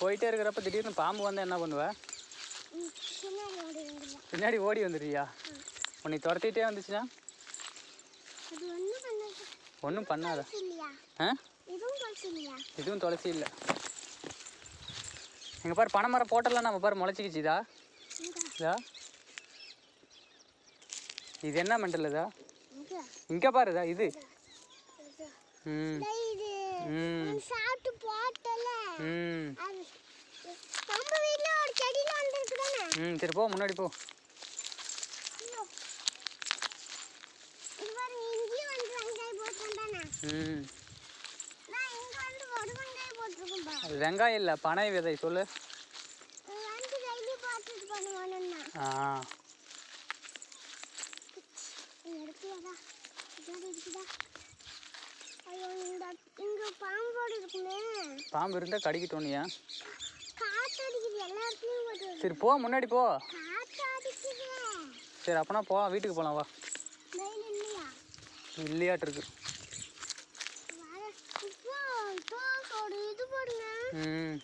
போயிட்டே இருக்கிறப்ப திடீர்னு பாம்பு வந்தால் என்ன பண்ணுவ? பின்னாடி ஓடி வந்துடுவியா உன்னை துரத்திட்டே வந்துச்சுன்னா? ஒன்றும் பண்ணாது. ஆ? இதுவும் துளசி இல்லை. எங்கள் பாரு பனைமரம் போட்டெல்லாம் நம்ம பாரு முளைச்சிக்கிச்சுதா இதா? இது? என்ன மெண்டல் இதா? இங்க பாருதா இது இது. ம். ம். ம் சரி போ முன்னாடி போ. ம். வெங்காயம் அது இல்லை பனை விதை சொல்லு. ஆ. பாம்பு இருந்தால் கடிக்கிட்டோனியா சரி போ முன்னாடி போ. சரி அப்போனா போ வீட்டுக்கு போகலாம் வா. இல்லையாட்டு இருக்கு ம்.